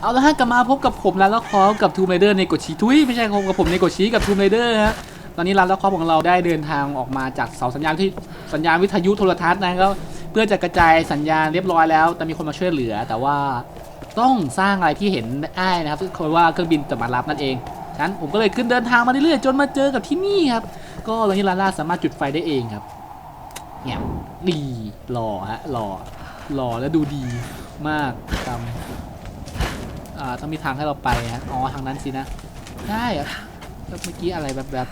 เอาละฮะกลับมาพบกับผมแล้วแล้วคอกับทูมไรเดอร์ในกดชีทุยไม่ใช่พบกับผมในกดชีกับทูมไรเดอร์ฮะตอนนี้ร้านแล้วคอของเราได้เดินทางออกมาจากเสาสัญญาณที่สัญญาณวิทยุโทรทัศน์นะครับเพื่อจะกระจายสัญญาณเรียบร้อยแล้ว แต่มีคนมาช่วยเหลือ แต่ว่าต้องสร้างอะไรที่เห็นได้นะครับคือว่าเครื่องบินจะมารับนั่นเองฉะนั้นผมก็เลยขึ้นเดินทางมาเรื่อยๆจนมาเจอกับที่นี่ครับก็ตอนนี้ลาล่าสามารถจุดไฟได้เองครับเนี่ยดีหล่อฮะหล่อหล่อและดูดีมากจำ อ่าต้องมีทางให้เราไปฮะอ๋อทางนั้นสินะได้เหรอะแล้วเมื่อกี้อะไรแบบแบบ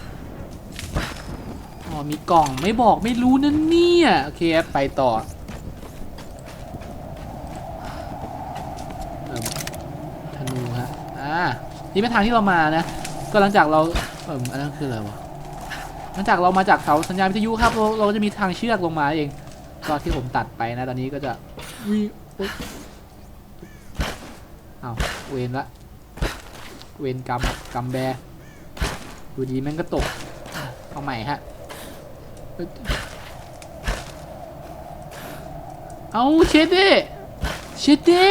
อ๋อมีกล่องไม่บอกไม่รู้นั่นเนี่ยโอเคครไปต่อธนูฮะอ่านี่เป็นทางที่เรามานะ ก็หลังจากเราเอิ่มอันนั้นคืออะไรวะหลังจากเรามาจากเสาสัญญาณวิทยุครับเราเราจะมีทางเชือกลงมาเองก็ที่ผมตัดไปนะ ตอนนี้ก็จะวิโอ๊ยเอา เวนละเวนกำกำแบดูดีแม่งก็ตก เอาใหม่ฮะ เอาเชดเด้เชดเด้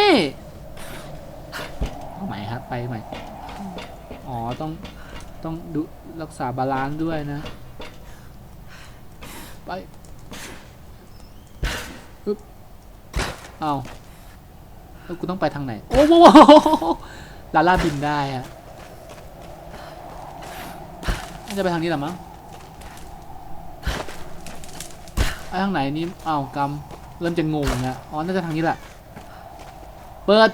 เอาใหม่ครับไปใหม่ อ๋อต้องต้องดูรักษาบาลานซ์ด้วยนะ ไปปึ๊บเอา แล้วกูต้องไปทางไหน โอ้โหลาล่าบินได้ฮะน่าจะไปทางนี้แหละมั้งไปทางไหนนี่อ้าวกำเริ่มจะงงนะอ๋อ น่าจะทางนี้แหละ เปิด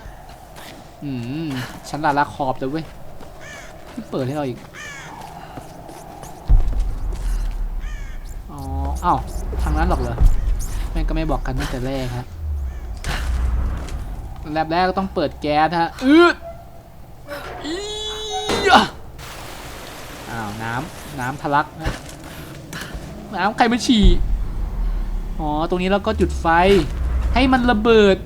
อืมฉันลาลาขอบเลยเว้ยที่เปิดให้เราอีก อ๋อ อ้าว ทางนั้นหรอกเหรอแม่งก็ไม่บอกกันตั้งแต่แรกฮะ แรกแรกก็ต้องเปิดแก๊สฮะอืดอียะอ้าวน้ำน้ำทะลักนะน้ำใครมาฉี่ อ๋อ ตรงนี้เราก็จุดไฟ ให้มันระเบิด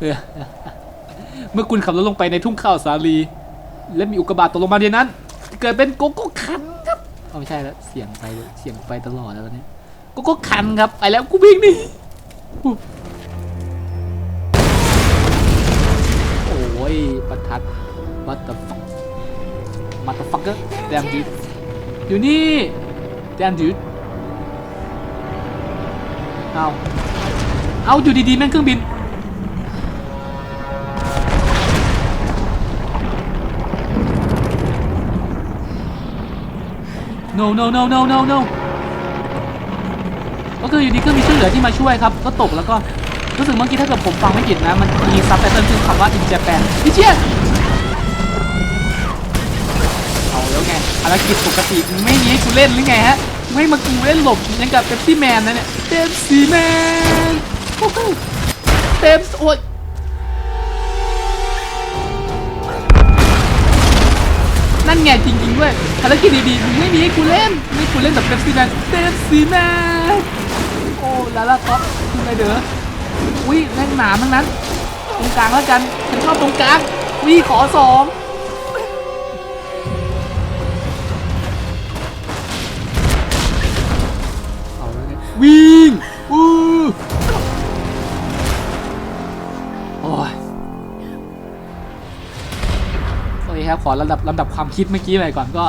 เออเมื่อคุณขับรถลงไปในทุ่งข้าวสาลี และมีอุกกาบาตตกลงมาในนั้น เกิดเป็นโกโก้คันครับเอาไม่ใช่แล้วเสียงไปเลยเสียงไปตลอดแล้วตอนนี้โกโก้คันครับ ไปแล้วกูวิ่งหนี่ อ้ยประทัด what the fuck motherfucker damn dude อยู่นี่ damn dude เอาเอาอยู่ดีๆแม่งเครื่องบิน no no no no no no ก็คืออยู่ดีก็มีช่วยเหลือที่มาช่วยครับ ก็ตกแล้วก็ รู้สึกเมื่อกี้ถ้าเกิดผมฟังไม่ผิดนะ มันมีซับไตเติลคือคำว่า in Japan พี่เชี่ยเอาแล้วไงภารกิจปกติไม่มีให้กูเล่นหรือไงฮะ ไม่มากูเล่นหลบยังกับเป๊ปซี่แมนนะเนี่ยเป๊ปซี่แมนโอ้โหเป๊ปโอ้ยนั่นไงจริงๆด้วยภารกิจดีๆมึงไม่มีให้กูเล่น ไม่กูเล่นแบบเป๊ปซี่แมนเป๊ปซี่แมนโอ้ลาล่าท็อปคือไรเด้อ อุ้ยแม่งหนาทั้งนั้น ตรงกลางแล้วกันฉันชอบตรงกลางวีขอสองเอาแล้วไงวิ่งอู้โอ้ยโอเคครับ ขอลำดับลำดับความคิดเมื่อกี้ไปก่อนก็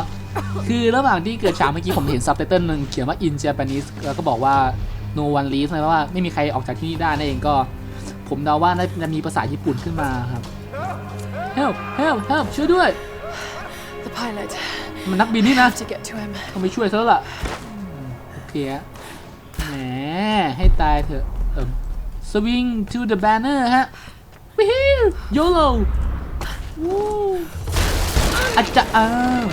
คือระหว่างที่เกิดฉากเมื่อกี้ผมเห็นซับไตเติลหนึ่งเขียนว่า in Japanese แล้วก็บอกว่า no one leaves แปลว่าไม่มีใครออกจากที่นี่ได้นั่นเองก็ ผมเดาว่าน่าจะมีภาษาญี่ปุ่นขึ้นมาครับ help help help ช่วยด้วย The pilot. มันนักบินนี่นะ Have to get to him. ต้องไปช่วยซะแล้วล่ะอืมโอเคฮะแหมให้ตายเถอะเอิ่ม swing to the banner ฮะวิฮิว YOLO วู้อาจจะอ้าว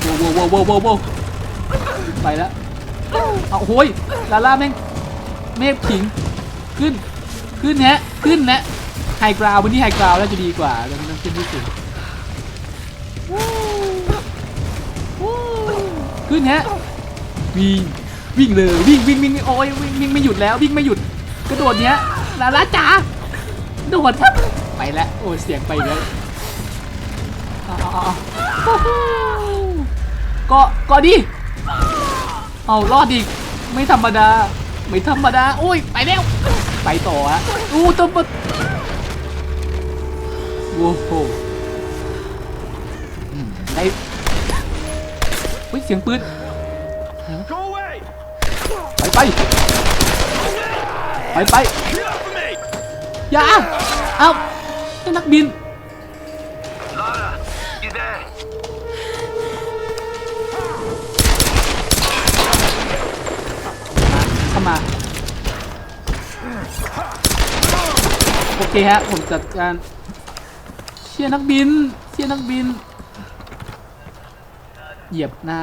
โว้วโว้วโว้วโว้วโว้ว ไปแล้วเอาโห้ยลาล่าแม่งเมฆขิงขึ้นขึ้นฮะขึ้นนะไฮกราววันนี้ไฮกราวแล้วจะดีกว่าแล้วมันขึ้นที่สุดขึ้นฮะวิ่งวิ่งเลยวิ่งวิ่งวิ่งโอ้ยวิ่งวิ่งไม่หยุดแล้ววิ่งไม่หยุดกระโดดเนี้ยลาลาจ๋าโดดครับไปแล้วโอ้ยเสียงไปแล้วก็ก็ดิ เอารอดอีก ไม่ธรรมดา ไม่ธรรมดาโอ้ย ไปแล้ว ไปต่อฮะอู้ตัวปะโว้โหได้เฮ้ยเสียงปืน ไปไปไปไปอย่า เอาไอ้นักบิน โอเคฮะ ผมจัดการเชียร์นักบินเชียร์นักบิน เหยียบหน้า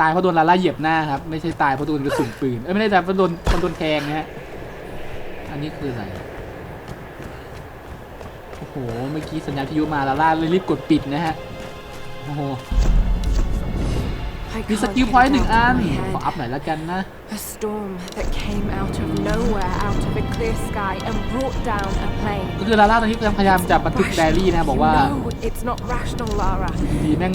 ตายเพราะโดนลาล่าเหยียบหน้าครับ ไม่ใช่ตายเพราะโดนกระสุนปืน เอ้ยไม่ได้ตายเพราะโดนคนโดนแทงนะฮะ อันนี้คืออะไร โอ้โห เมื่อกี้สัญญาณพิยุมาลาล่าเลยรีบกดปิดนะฮะ โอ้โห มี can't สกิล get พอย it ต์หนึ่ง out อั of น my ขอ head. อัพหน่อยแล้วกันนะ A storm that came out of nowhere, out of a clear sky, and brought down a plane. ก็คือลาล่าตอนนี้พยายามจะบันทึกไดอารี่นะบอกว่า You know it's not rational, Lara. ดีๆแม่ง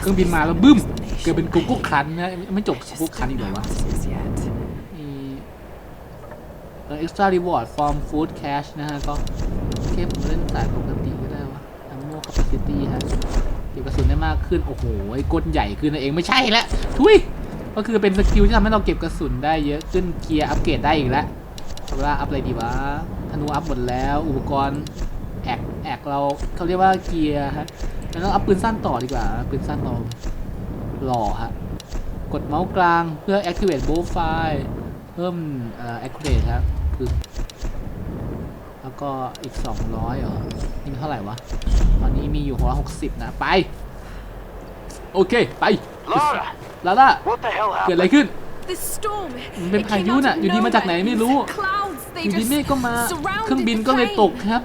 เครื่องบินมาแล้วบึ้ม เกิดเป็นกุ๊กกุ๊กคันนะไม่จบกุ๊กคันอีกเหรอวะ Answers yet. มีเอ่อ extra reward from food cash นะฮะ ก็โอเคผมเล่นสายปกติก็ได้วะ ammo capacity ฮะเกระสุนได้มากขึ้น โอ้โหไอ้กลใหญ่ขึ้นนั่นเองไม่ใช่แล้วทุยก็คือเป็นสกิลที่ทำให้เราเก็บกระสุนได้เยอะขึ้นเกียร์อัปเกรดได้อีกแล้วทำว่าอัพอะไรดีวะธนูอัพหมดแล้ว อุปกรณ์แอกแอกเราเขาเรียกว่าเกียร์ฮะแล้วก็อัพปืนสั้นต่อดีกว่าปืนสั้นเราหล่อฮะกดเมาส์กลางเพื่อ activate bow file เพิ่มเอ่อ accurate ครับคือ แล้วก็อีก 200เหรอนี่มันเท่าไหร่วะ ตอนนี้มีอยู่160 นะ ไป โอเค ไป Lara, ลาล่า what the hell เกิดอะไร happened? ขึ้น This storm. มันเป็น it พา came ยุ out น่ะ of อยู่ดีมาจากไหน nowhere. ไม่รู้ These Clouds, อ they ยู่ดี just เมฆก็มา surrounded เครื่องบิน the ก็เลย plane. ตกครับ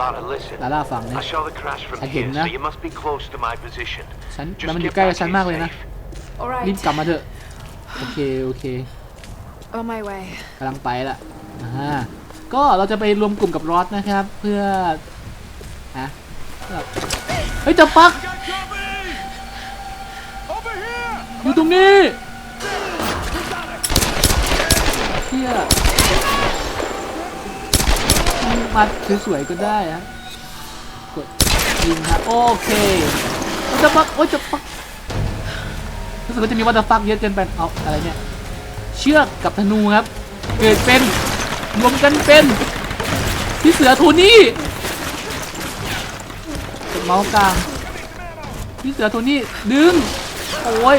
Lara, listen. ลาล่าฟังนะ I saw the crash from I here, didn't, so huh? you must be close to my position. ฉัน Just แล้วมันอยู่ get ใกล้ back กับฉัน here มากเลยนะ safe. All รีบ right. กลับมาเถอะ โอเค โอเค On my way. กำลังไปละอ่า ก็เราจะไปรวมกลุ่มกับรอสนะครับ เพื่อฮะเฮ้ยจะปักอยู่ตรงนี้เที่ยมาสวยๆก็ได้ฮะกดยิงครับโอเคโอ้ยจะปักโอ้ยจะปักรู้สึกว่าจะมีวัตถุฟักเยอะเกินไปเอาอะไรเนี่ยเชือกกับธนูครับ เกิดเป็น รวมกันเป็นพี่เสือทูนี่เมาส์กลางพี่เสือทูนี่ดึงโอ้ย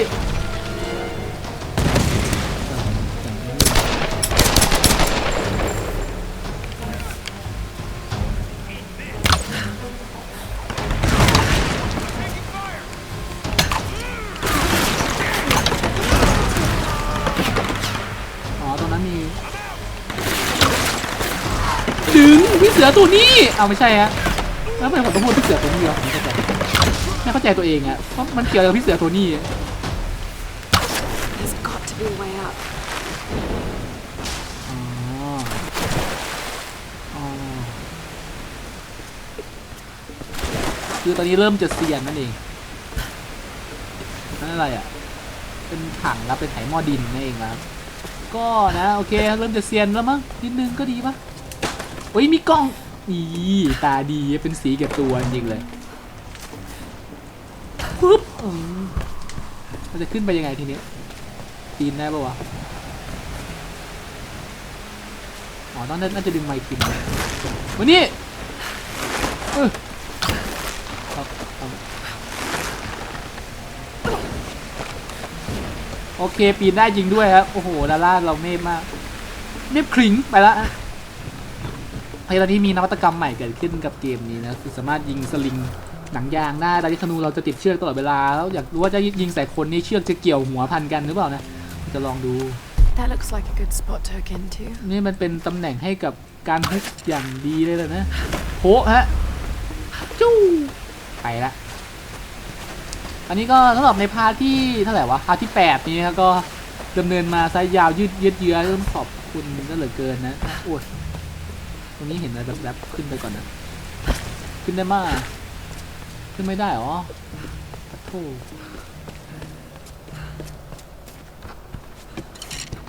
สือตัวนี้เอาไม่ใช่ฮะแล้วทำไมผมต้องพูดพี่เสือตัวนี้วะผมไม่เข้าใจไม่เข้าใจตัวเองอะเพราะมันเกี่ยวกับพี่เสือตัวนี้ There's got to be a way up. อ๋ออ๋อคือตอนนี้เริ่มจะเซียนนั่นเองนั่นอะไรอะ เป็นถังแล้วเป็นไถหม้อดินนั่นเองนะครับ ก็นะโอเคเริ่มจะเซียนแล้วมั้งนิดนึงก็ดีปะ โอ้ยมีกล้องอีตาดีเป็นสีเก็บตัวจริงเลยปุ๊บอืมมันจะขึ้นไปยังไงทีเนี้ยปีนได้ปะวะอ๋อตอนนั้นน่าจะดึงไมค์พิมพ์วันนี้โอเค ปีนได้จริงด้วยครับ โอ้โหดาร่าเราเมฟมาก เมฟคริงไปแล้วอะ ไอ้ตอนนี้มีนวัตกรรมใหม่เกิดขึ้นกับเกมนี้นะคือสามารถยิงสลิงหนังยางได้ดาริธนูเราจะติดเชือกตลอดเวลาแล้วอยากรู้ว่าจะยิงใส่คนนี่เชือกจะเกี่ยวหัวพันกันหรือเปล่านะจะลองดู That looks like a good spot to hook into. นี่มันเป็นตำแหน่งให้กับการฮุกอย่างดีเลยเลยนะโหฮะจู้ไปละอันนี้ก็สำหรับในพาร์ทที่เท่าไหร่วะพาร์ทที่ 8 นี้ครับก็ดำเนินมาซะยาวยืดเยืดเยื้อต้องขอบคุณก็เหลือเกินนะโอ้ย ตรงนี้เห็นอะไรแบบๆขึ้นไปก่อนนะ ขึ้นได้มาก ขึ้นไม่ได้หรอปะโถ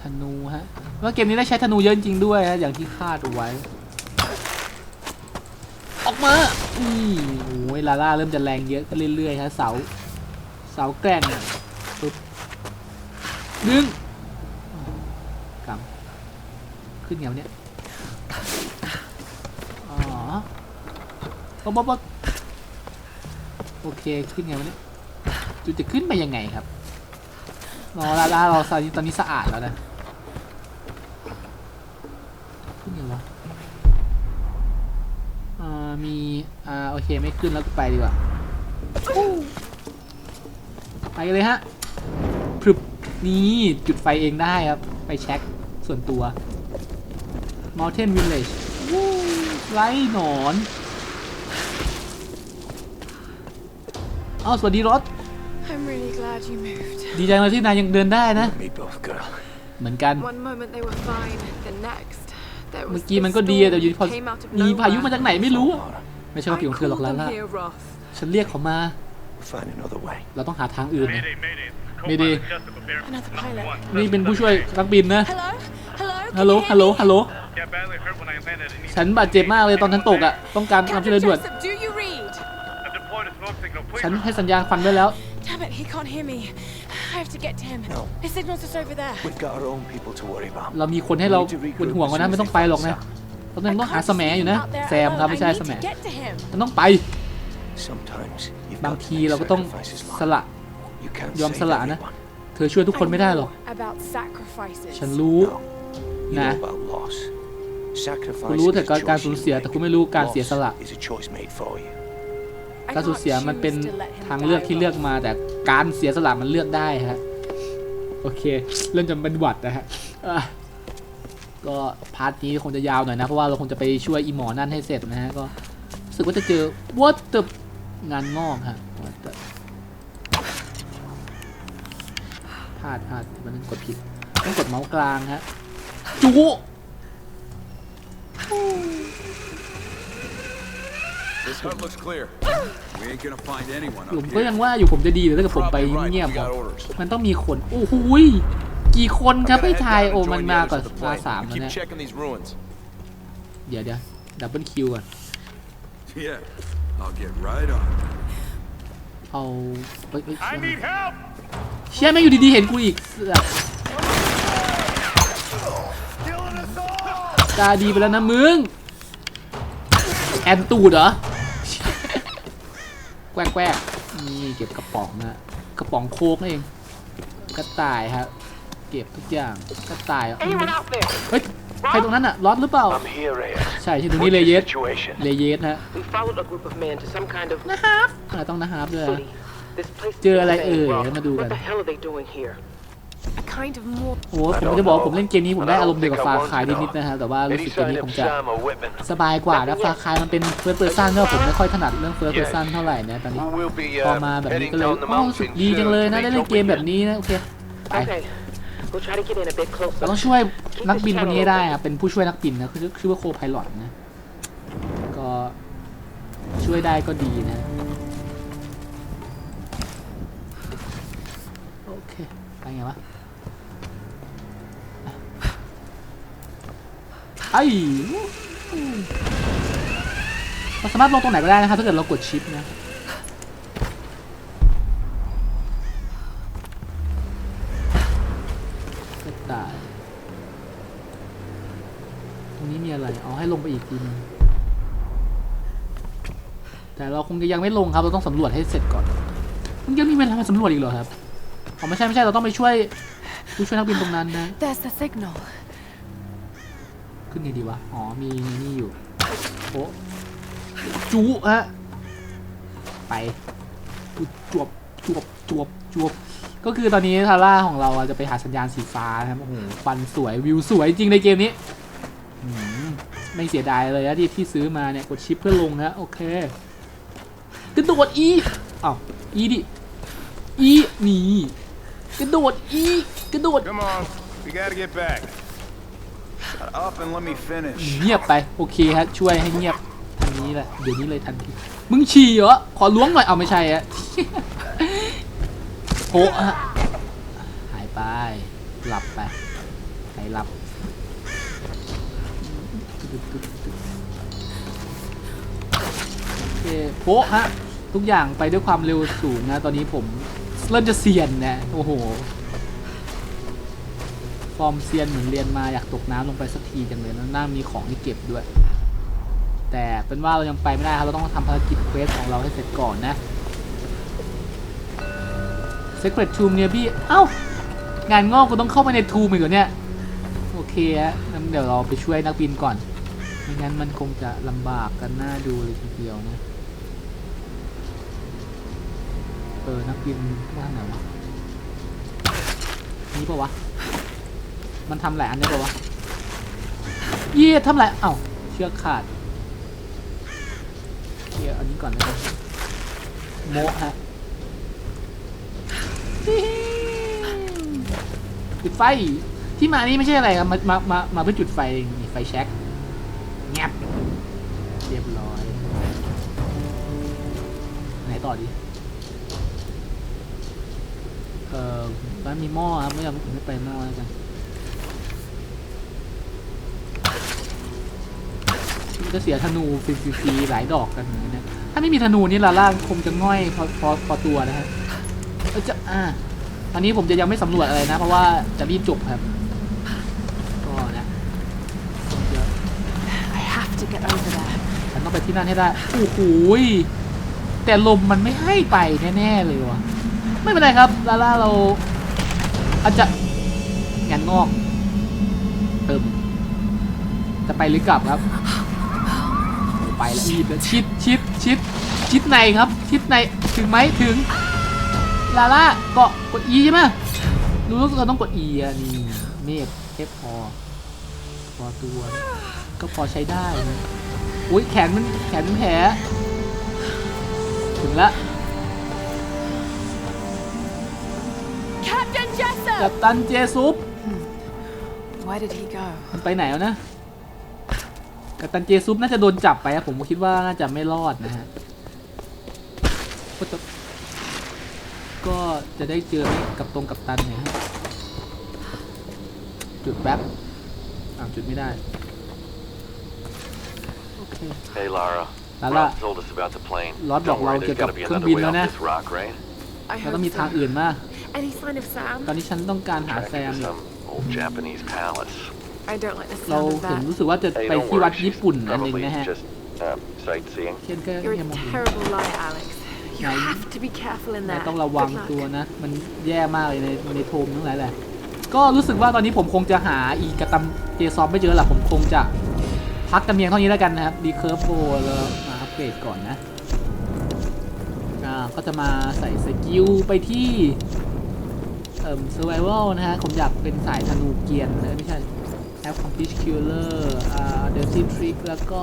ธนูฮะว่าเกมนี้ได้ใช้ธนูเยอะจริงด้วยฮะอย่างที่คาดไว้ ออกมานี่โอ้ยลาล่าเริ่มจะแรงเยอะก็เรื่อยๆฮะเสา เสาแกร่งปึ๊บดึงกำขึ้นไงวเนี่ยอ๋อป๊ บป๊บป๊บโอเคขึ้นไงวะเนี่ยจุดจะขึ้นไปยังไงครับรอลาลาเราตอนนี้ตอนนี้สะอาดแล้วนะขึ้นไงวะอ่ามีอ่าโอเคไม่ขึ้นแล้วไปดีกว่าไปเลยฮะพรึบนี่จุดไฟเองได้ครับไปเช็คส่วนตัว Mountain Village ไล่หนอน อ้าวสวัสดีรถ I'm really glad you moved. ดีใจเลยที่นายยังเดินได้นะ Me both, girl. เหมือนกัน One moment they were fine, the next there เมื่ was อกี้มันก็ this ดีอะแต่อยู่ storm พอ came out of มีพายุมา nowhere. จากไหนไม่รู้ Lara, ไม่ใช่ความผิดของเธอหรอก called ลา them ล่า here, Roth. ฉันเรียกเขามา we'll find another way. เราต้องหาทางอื่นนะ Mayday, mayday. Mayday. Co-pilot Jessup of Air Force Another Number pilot. One. นี่เป็นผู้ช่วยนักบินนะ Hello? Hello? Can ฮัลโหล you hear ฮัลโหล me? ฮัลโหล Got badly hurt when I landed in East ฉันบาดเจ็บมากเลยตอนฉันตกอะ ต้องการความช่วยเหลือ Captain ด่วน Jessup, do you ฉันให้สัญญาณควันไว้แล้ว Damn it, he can't hear me. I have to get to him. No. His signal's just over there. We've got our own people to worry about. เรามีคนให้เราเป็นห่วงกันนะไม่ต้องไปหรอกนะเราต้องต้องหาสแมอยู่นะ แซมครับไม่ใช่สแม I need to get to him. มันต้องไป Sometimes you've บาง got to ที make เราก็ต้อง sacrifices, ส Lara. ละ You can't ยอม save สละนะ everyone. เธอช่วยทุกคนไม่ได้หรอก I know about sacrifices. ฉันรู้ No. You Nah. know about loss. คุณ Sacrifice รู้ is แต่ a การการ choice สูญ you เสีย แต่ make. คุณไม่รู้การเสีย Loss สละ is a choice made for you. I การสูญ can't เสียมันเป็น choose to let him ทางเลือก die, ที่เลือก Roth. มา แต่การเสียสละมันเลือกได้ฮะโอเค เริ่มจะเป็นหวัดนะฮะอะก็พาร์ทนี้คงจะยาวหน่อยนะ เพราะว่าเราคงจะไปช่วยอีหมอนั่นให้เสร็จนะฮะก็รู้สึกว่าจะเจอ what the งานงอกฮะ what the พลาดพลาดมันกดผิดต้องกดเมาส์กลางฮะจุ This hut looks clear. We ain't gonna find anyone ผม up ก็ here. ยังว่าอยู่ผมจะดีหรือถ้าเกิดผมไป Probably right. เงียบ We ๆ got อะ orders. มันต้องมีคนโอ้โหยกี่คนครับให้ทายโอ้มันมาก่อนมาสามแล้ว Keep เนี่ย checking these ruins. เดี๋ยวเดี๋ยวดับเบิลคิวก่อน Yeah, I'll get right on. เอาเอ้ยเอ้ย I need help. เชี่ยไม่อยู่ดีๆเห็นกูอีกเสือก Killing us all! ตาดีไปแล้วนะมึงแอนตูดเหรอ แกวกแกวกนี่เก็บกระป๋องนะกระป๋องโค้กนั่นเอง กระต่ายครับ เก็บทุกอย่าง กระต่ายอะ Anyone out there? เฮ้ย ใครตรงนั้นอะรอดหรือเปล่า I'm here, Reyes. ใช่ใช่ตรง What's นี้เล the เยส situation? เลเยสฮะ We followed a group of men to some kind of อะไรต้องนะครับด้วยนะ city. This place is เจออะไรเอ่ย insane, Roth. มาดูกัน What the hell are they doing here? A kind of more โอ้ผมจะบอกว่าผมเล่นเกมนี้ผมได้อารมณ์เดียวกับฟาคายนิดๆนะฮะแต่ว่ารู้ Any สึกเกม sign นี้ of ผมจะ Sam or Whitman? สบายกว่าแล้วฟาคายมันเป็นเฟิร์สเพอร์ซันก็ผมไม่ค่อยถนัดเรื่องเฟิร์สเพอร์ซันเท่าไหร่นะตอนนี้ Well, we'll be พอ uh, มาแบบนี้ heading ก็เลย down the โอ้รู้สึก mountains ดีจังเลย soon นะ to ได้ meet เล่นเกม Whitman. แบบนี้นะโอเคไป Okay, we'll try to get in a bit เรา closer. ต้องช่วยนักบินคนนี้ให้ได้ครับเป็นผู้ช่วยนักบินนะคือชื่อว่าโคพายลอตนะก็ช่วยได้ก็ดีนะโอเคไปไงวะ ไอ้เราสามารถลงตรงไหนก็ได้นะครับถ้าเกิดเรากดชิปนะกระต่ายตรงนี้มีอะไรเอาให้ลงไปอีกทีนึงแต่เราคงจะยังไม่ลงครับ เราต้องสำรวจให้เสร็จก่อนมันยังมีเวลามาสำรวจอีกเหรอครับอ๋อไม่ใช่ไม่ใช่เราต้องไปช่วยผู้ช่วยนักบินตรงนั้นนะ There's the signal. ขึ้นไงดีวะ อ๋อ มีนี่อยู่ โอ้จูฮะ ไปจวบจวบจวบจวบ ก็คือตอนนี้ทาร่าของเราอะจะไปหาสัญญาณสีฟ้านะครับโอ้โหฟันสวยวิวสวยจริงในเกมนี้อืมไม่เสียดายเลยนะที่ที่ซื้อมาเนี่ย กดชิปเพื่อลงนะโอเคกระโดดอีอ้าวอีดิ อีนี่กระโดดอีกระโดด เงียบไปโอเคฮะช่วยให้เงียบทันนี้แหละเดี๋ยวนี้เลยทันทีมึงฉี่เหรอขอล้วงหน่อยเอาไม่ใช่ฮะโอะฮะหายไปหลับไปลับโอเคโป๊ะฮะทุกอย่างไปด้วยความเร็วสูงนะ ตอนนี้ผมเริ่มจะเซียนนะโอ้โห ฟอร์มเซียนเหมือนเรียนมาอยากตกน้ำลงไปสักทีจังเลยนะน่ามีของที่เก็บด้วย แต่เป็นว่าเรายังไปไม่ได้ครับเราต้องทำภารกิจเควสของเราให้เสร็จก่อนนะ Secret Tomb เนี่ยพี่ เอ้า งานงอกกูต้องเข้าไปในทูมอีกเหรอเนี่ย โอเคฮะงั้นเดี๋ยวเราไปช่วยนักบินก่อนไม่งั้นมันคงจะลำบากกันหน้าดูเลยทีเดียวนะ เออ นักบินว่าทางไหนวะ นี่ปะวะ มันทำหลายอันได้ปะวะเยี่ยทำไรเอ้าเชือกขาดเดี๋ยวอันนี้ก่อนนะครับโมฮะจุดไฟที่มานี่ไม่ใช่อะไรครับมามามามาเพื่อจุดไฟนี่ไฟแช็กแงบเรียบร้อยไหนต่อดีเอ่อบ้านมีหม้อครับไม่อยากผมไม่ไปหม้อแล้วกันมัน จะเสียธนูฟรีๆหลายดอกกันอย่างนี้นะถ้าไม่มีธนูนี่ลาล่าคงจะง่อยพอพอพอตัวนะฮะเอ้ยจะอ่าตอนนี้ผมจะยังไม่สำรวจอะไรนะ เพราะว่าจะรีบจบครับก็นะเดี๋ยว I have to get over there. ฉันต้องไปที่นั่นให้ได้โอ้โหยแต่ลมมันไม่ให้ไปแน่ๆเลยวะไม่เป็นไรครับลาล่าเราอาจจะงานงอกเติมจะไปหรือกลับครับ ไปแล้วรีบแล้วชิดชิดชิดชิดในครับชิดในถึงไหมถึงลาล่าเกาะกด E ใช่ไหมรู้ว่าเราต้องกด E อะนี่เมฟเอฟพอพอตัวก็พอใช้ได้นะอุ้ยแขนมันแขนมันแผลถึงละ Captain กั Jessup! ปตันเจซุป Where did he go? มันไปไหนแล้วนะ กัปตันเจซุปน่าจะโดนจับไปอะผมก็คิดว่าน่าจะไม่รอดนะฮะก็จะก็จะได้เจอกับตรงกัปตันเนี่ยฮะจุดแป๊บอ้าวจุดไม่ได้โอเค Hey, Lara. Lara. Rob told us about the plane. Rod Don't บอกเรา worry, there's เกี่ยวกับ gotta be เครื่อง another บิน way แล้ว off นะ this rock, right? I เรา hope ต้องมี so. ทางอื่นมา Any sign of Sam? ตอนนี้ฉันต้องการหา Trying แซ to ม think อยู่ of some old Japanese palace. I don't like the เรา sound of ถึง that. รู้สึกว่าจะ Hey, ไป don't ที่วัด worry. ญี่ She's ปุ่นอันหนึ่ง probably นะฮะ just uh, sightseeing. เช่นก็ You're ยัง a มองเห็น terrible liar, Alex. You Này. have to be careful in นาย there. ต้องระวัง Good luck. ตัวนะ มันแย่มากเลยในในโทมทั้งหลายแหละก็รู้สึกว่าตอนนี้ผมคงจะหาอีกระตัมเจซอมไม่เจอหรอกผมคงจะพักกันเพียงเท่านี้แล้วกันนะครับดีเคิร์ฟโบแล้วมาอัปเกรดก่อนนะอ่าก็จะมาใส่สกิลไปที่เอ่อ survival นะฮะผมอยากเป็นสายธนูเกียนนะไม่ใช่ accomplish killer อ่า dirty trick แล้วก็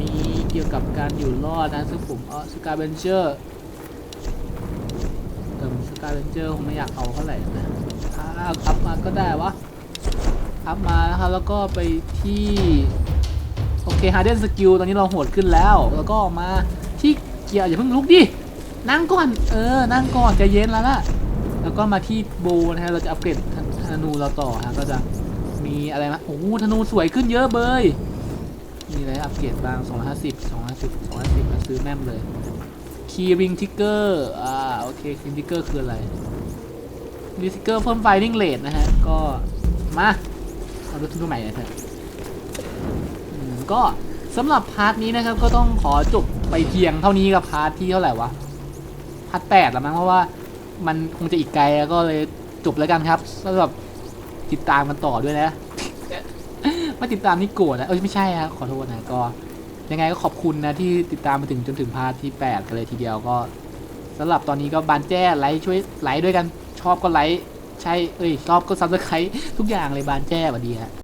มีเกี่ยวกับการอยู่รอดนะซึ่งผมเออ scavenger เติมสกาเ n นเจอร์คงไม่อยากเอาเท่าไหร่นะอ่าอัพมาก็ได้วะอัพมานะครับแล้วก็ไปที่ โอเคฮาร์เดนสกิลตอนนี้เราโหดขึ้นแล้ว แล้วก็มาที่เกียร์อย่าเพิ่งลุกดิ นั่งก่อน เออ นั่งก่อนใจเย็นแล้วล่ะแล้วก็มาที่โบนะฮะเราจะอัปเกรดธนูเราต่อฮะก็จะ อะไรนะโอ้โหธนูสวยขึ้นเยอะเบยมีอะไรอัปเกรดบ้าง 250 250 250มาซื้อแม่มเลยคีย์ริงทิกเกอร์อ่าโอเคคีย์ทิกเกอร์คืออะไรมีทิกเกอร์เพิ่มไฟนิ่งเลทนะฮะ ก็มาเอาดูทุกใหม่เลยเถอะก็สำหรับพาร์ทนี้นะครับ ก็ต้องขอจบไปเพียงเท่านี้กับพาร์ทที่เท่าไหร่วะ พาร์ทแปดแล้วมั้งเพราะว่ามันคงจะอีกไกลแล้วก็เลยจบแล้วกันครับสำหรับติดตามกันต่อด้วยนะ มาติดตามนี่โกรธนะเอ้ยไม่ใช่ครับขอโทษนะก็ ยังไงก็ขอบคุณนะที่ติดตามมาถึงจนถึงพาร์ทที่ 8 กันเลยทีเดียวก็สำหรับตอนนี้ก็บานแจ้ไลค์ช่วยไลค์ด้วยกันชอบก็ไลค์ใช่เอ้ยชอบก็ซับสไครต์ทุกอย่างเลยบานแจ้สวัสดีฮะ